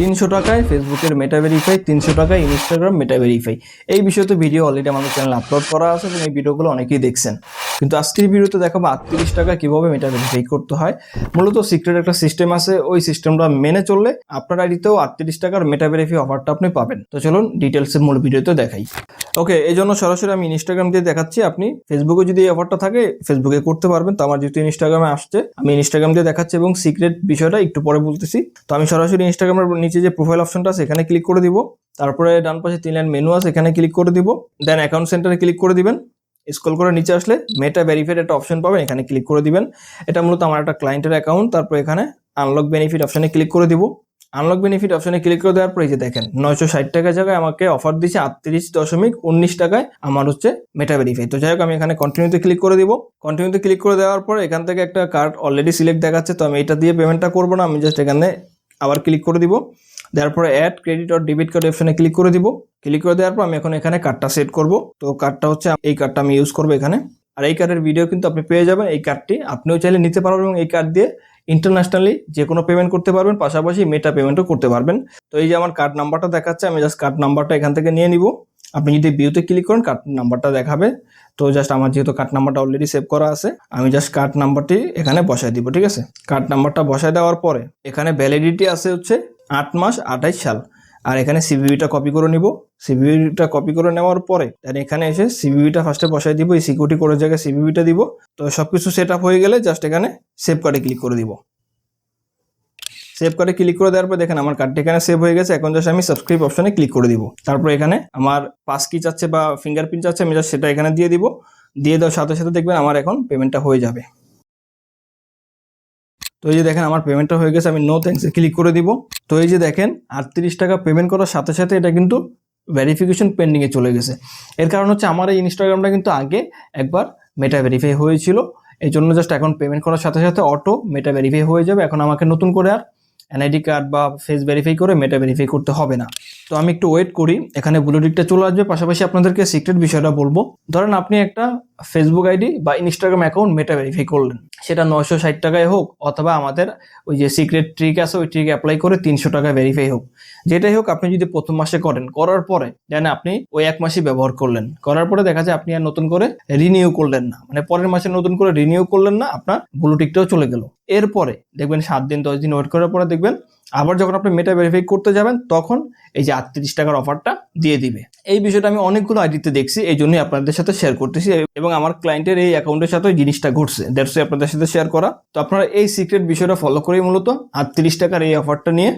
তিনশো টাকায় ফেসবুকের মেটা ভেরিফাই তিনশো টাকায় ইনস্টাগ্রাম মেটা ভেরিফাই এই বিষয়ে বিষয়তে ভিডিও অলরেডি আমাদের চ্যানেল আপলোড করা আছে এবং এই ভিডিওগুলো অনেকেই দেখছেন। কিন্তু আজকের ভিডিওতে দেখাবো আটত্রিশ টাকা কীভাবে মেটা ভেরিফাই করতে হয়। মূলত সিক্রেট একটা সিস্টেম আছে, ওই সিস্টেমটা মেনে চললে আপনার আইডিতেও আটত্রিশ টাকার মেটা ভেরিফাই অফারটা আপনি পাবেন। তো চলুন ডিটেলসের মূল ভিডিওতে দেখাই। ওকে এই জন্য সরাসরি আমি ইনস্টাগ্রাম দিয়ে দেখাচ্ছি, আপনি ফেসবুকে যদি এই অফারটা থাকে ফেসবুকে করতে পারবেন। তো আমার যেহেতু ইনস্টাগ্রামে আসছে, আমি ইনস্টাগ্রাম দিয়ে দেখাচ্ছি এবং সিক্রেট বিষয়টা একটু পরে বলতেছি। তো আমি সরাসরি ইনস্টাগ্রামের নিচে যে প্রোফাইল অপশনটা আছে, এখানে ক্লিক করে দিব। তারপরে ডান পাশে তিন লাইন মেনু আছে, এখানে ক্লিক করে দিব। দেন অ্যাকাউন্ট সেন্টারে ক্লিক করে দিবেন। স্ক্রল করে নিচে আসলে মেটা ভেরিফাইড একটা অপশন পাবেন, এখানে ক্লিক করে দিবেন। এটা মূলত আমার একটা ক্লায়েন্টের অ্যাকাউন্ট তারপর এখানে আনলক বেনিফিট অপশনে ক্লিক করে দিব। আনলক বেনিফিট অপশনে ক্লিক করে দেওয়ার পরে যে দেখেন, নয়শো ষাট টাকা জায়গায় আমাকে অফার দিচ্ছে আটত্রিশ দশমিক উনিশ টাকায়, আমার হচ্ছে মেটা ভেরিফাই তো যাই হোক, আমি এখানে কন্টিনিউতে ক্লিক করে দিব। কন্টিনিউতে ক্লিক করে দেওয়ার পর এখান থেকে একটা কার্ড অলরেডি সিলেক্ট দেখাচ্ছে, তো আমি এটা দিয়ে পেমেন্টটা করব না, আমি জাস্ট এখানে আবার ক্লিক করে দিব। দেওয়ার পরে অ্যাড ক্রেডিট আর ডেবিট কার্ড অপশনে ক্লিক করে দিব। ক্লিক করে দেওয়ার পর আমি এখন এখানে কার্ডটা সেট করব। তো কার্ডটা হচ্ছে, এই কার্ডটা আমি ইউজ করব এখানে। আর এই কার্ডের ভিডিও কিন্তু আপনি পেয়ে যাবেন। এই কার্ডটি আপনিও চাইলে নিতে পারবেন এবং এই কার্ড দিয়ে ইন্টারন্যাশনালি যে কোনো পেমেন্ট করতে পারবেন। পাশাপাশি মেটা পেমেন্টও করতে পারবেন। তো এই যে আমার কার্ড নাম্বারটা দেখাচ্ছে, আমি জাস্ট কার্ড নাম্বারটা এখান থেকে নিয়ে নিব। আপনি যদি বিউতে ক্লিক করেন কার্ড নাম্বারটা দেখাবে। তো জাস্ট আমার যেহেতু কার্ড নাম্বারটা অলরেডি সেভ করা আছে, আমি জাস্ট কার্ড নাম্বারটি এখানে বসাই দিব, ঠিক আছে? কার্ড নাম্বারটা বসাই দেওয়ার পরে এখানে ভ্যালিডিটি আছে হচ্ছে আট মাস আঠাইশ সাল। আর এখানে সিবিভিটা কপি করে নিব। সিবিভিটা কপি করে নেওয়ার পরে দেন এখানে এসে সিবিভিটা ফার্স্টে বসাই দিব, এই সিকিউরিটি কোডের জায়গায় সিবিভিটা দিব। তো সবকিছু সেট আপ হয়ে গেলে জাস্ট এখানে সেভ কার্ডে ক্লিক করে দিব। সেভ কার্ডে ক্লিক করে দেওয়ার পর দেখেন আমার কার্ডটি এখানে সেভ হয়ে গেছে। এখন জাস্ট আমি সাবস্ক্রাইব অপশনে ক্লিক করে দিব। তারপর এখানে আমার পাস কি চাচ্ছে বা ফিঙ্গারপ্রিন্ট চাচ্ছে, আমি জাস্ট সেটা এখানে দিয়ে দিব। দিয়ে দেওয়ার সাথে সাথে দেখবেন আমার এখন পেমেন্টটা হয়ে যাবে। তো এই যে দেখেন আমার পেমেন্টটা হয়ে গেছে, আমি নো থ্যাঙ্কসে ক্লিক করে দিব। তো এই যে দেখেন, আটত্রিশ টাকা পেমেন্ট করার সাথে সাথে এটা কিন্তু ভেরিফিকেশন পেন্ডিংয়ে চলে গেছে। এর কারণ হচ্ছে আমার এই ইনস্টাগ্রামটা কিন্তু আগে একবার মেটা ভেরিফাই হয়েছিল। এই জন্য জাস্ট এখন পেমেন্ট করার সাথে সাথে অটো মেটা ভেরিফাই হয়ে যাবে। এখন আমাকে নতুন করে আর এনআইডি কার্ড বা ফেস ভেরিফাই করে মেটা ভেরিফাই করতে হবে না। তো আমি একটু ওয়েট করি, এখানে ব্লুটিকটা চলে আসবে। পাশাপাশি আপনাদেরকে সিক্রেট বিষয়টা বলব। ধরেন আপনি একটা ফেসবুক আইডি বা ইনস্টাগ্রাম অ্যাকাউন্ট মেটা ভেরিফাই করলেন। সেটা নয়শো ষাট টাকায় হোক অথবা আমাদের ওই যে সিক্রেট ট্রিক আছে, ওই ট্রিক অ্যাপ্লাই করে তিনশো টাকা ভেরিফাই হোক। যেটাই হোক, আপনি যদি প্রথম মাসে করেন, করার পরে দেন আপনি ওই এক মাসই ব্যবহার করলেন। করার পরে দেখা যায় আপনি আর নতুন করে রিনিউ করলেন না। মানে পরের মাসে নতুন করে রিনিউ করলেন না, আপনার ব্লুটিকটাও চলে গেল। এরপরে দেখবেন সাত দিন, দশ দিন ওয়েট করার পরে দেখবেন আবার যখন আপনি মেটা ভেরিফাই করতে যাবেন, তখন এই যে আটত্রিশ টাকার অফারটা দিয়ে দিবে। এই বিষয়টা আমি অনেকগুলো আইডিতে দেখছি, এই জন্যই আপনাদের সাথে শেয়ার করতেছি এবং আমার ক্লায়েন্টের এই অ্যাকাউন্টের সাথে জিনিসটা ঘটছে। দ্যাটস আপনাদের সাথে শেয়ার করা। তো আপনারা এই সিক্রেট বিষয়টা ফলো করেই মূলত আটত্রিশ টাকার এই অফারটা নিয়ে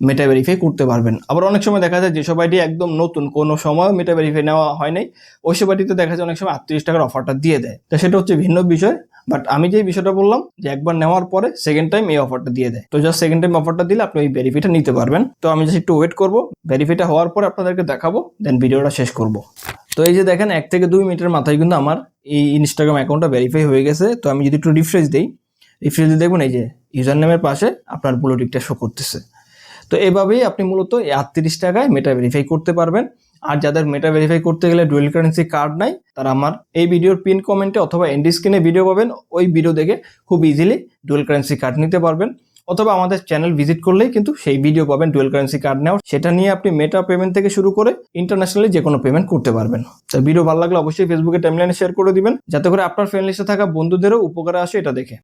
মেটা ভেরিফাই করতে পারবেন। আবার অনেক সময় দেখা যায় যেসব আইডি একদম নতুন, কোনো সময় মেটা ভেরিফাই নেওয়া হয় নাই, ওইসব আইডিতে দেখা যায় অনেক সময় আটত্রিশ টাকার অফারটা দিয়ে দেয়। তো সেটা হচ্ছে ভিন্ন বিষয় বাট আমি যে বিষয়টা বললাম যে একবার নেওয়ার পরে সেকেন্ড টাইম এই অফারটা দিয়ে দেয়। তো জাস্ট সেকেন্ড টাইম অফারটা দিলে আপনি ওই ভেরিফাইটা নিতে পারবেন। তো আমি জাস্ট একটু ওয়েট করব ভেরিফাইটা হওয়ার পরে আপনাদেরকে দেখাবো দেন ভিডিওটা শেষ করব। তো এই যে দেখেন, এক থেকে দুই মিনিটের মাথায় কিন্তু আমার এই ইনস্টাগ্রাম অ্যাকাউন্টটা ভেরিফাই হয়ে গেছে। তো আমি যদি একটু রিফ্রেশ দিই রিফ্রেশ দিয়ে দেখবেন এই যে ইউজার নেমের পাশে আপনার ব্লুটিকটা শো করতেছে। তো এভাবেই আপনি মূলত এই আটত্রিশ টাকায় মেটা ভেরিফাই করতে পারবেন। আর যাদের মেটা ভেরিফাই করতে গেলে ডুয়েল কারেন্সি কার্ড নাই, তারা আমার এই ভিডিওর পিন কমেন্টে অথবা এন্ডি স্ক্রিনে ভিডিও পাবেন। ওই ভিডিও দেখে খুব ইজিলি ডুয়েল কারেন্সি কার্ড নিতে পারবেন। অথবা আমাদের চ্যানেল ভিজিট করলেই কিন্তু সেই ভিডিও পাবেন ডুয়েল কারেন্সি কার্ড নেওয়ার। সেটা নিয়ে আপনি মেটা পেমেন্ট থেকে শুরু করে ইন্টারন্যাশনালি যে কোনো পেমেন্ট করতে পারবেন। তো ভিডিও ভালো লাগলে অবশ্যই ফেসবুকে টাইমলাইনে শেয়ার করে দিবেন। যাতে করে আপনার ফ্রেন্ড লিস্টে থাকা বন্ধুদেরও উপকারে আসে এটা দেখে।